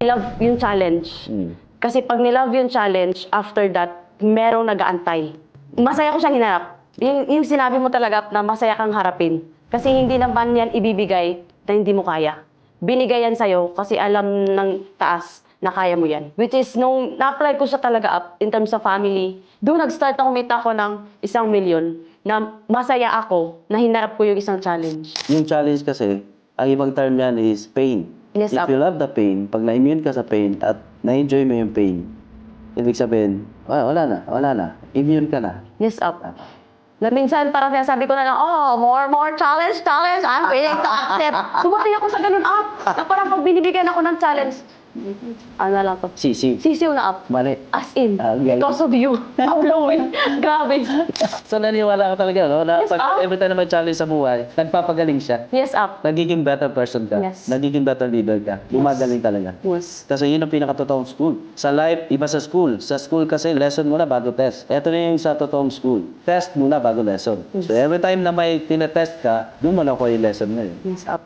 love yung challenge. Mm. Kasi pag nilove yung challenge, after that, merong nag-aantay. Masaya ko siyang hinarap. Yung, yung sinabi mo talaga na masaya kang harapin. Kasi hindi naman yan ibibigay na hindi mo kaya. Binigay yan sa'yo kasi alam ng taas na kaya mo yan. Which is, nung na-apply ko siya talaga up in terms of family, doon nag-start ako kumita ko ng isang milyon na masaya ako na hinarap ko yung isang challenge. Yung challenge kasi, ang ibang term yan is pain. Yes, If up. you love the pain, pag na-immune ka sa pain at na-enjoy mo yung pain, ibig sabihin, "Ah, wala na, wala na. Immune ka na. Yes, up. Na minsan parang sinasabi ko na lang, oh, more, more challenge, challenge, I'm willing to accept. Tumatay ako sa ganun up. Na parang pag binibigyan ako ng challenge, ano na lang to, Sisi. sisiw na up. Mali. As in, Ah, galing. because of you. Blowing. Grabe. So naniwala ka talaga, no? Na Yes, pag ah. every time na may challenge sa buhay, nagpapagaling siya. Yes, up. Nagiging better person ka. Yes. Nagiging better leader ka. Gumagaling talaga. Yes. Kasi yun ang pinakatotoong school. Sa life, iba sa school. Sa school kasi, lesson muna bago test. Ito na yung sa totoong school. Test muna bago lesson. So every time na may tinetest ka, doon mo nakuha yung lesson ngayon. Yes, up.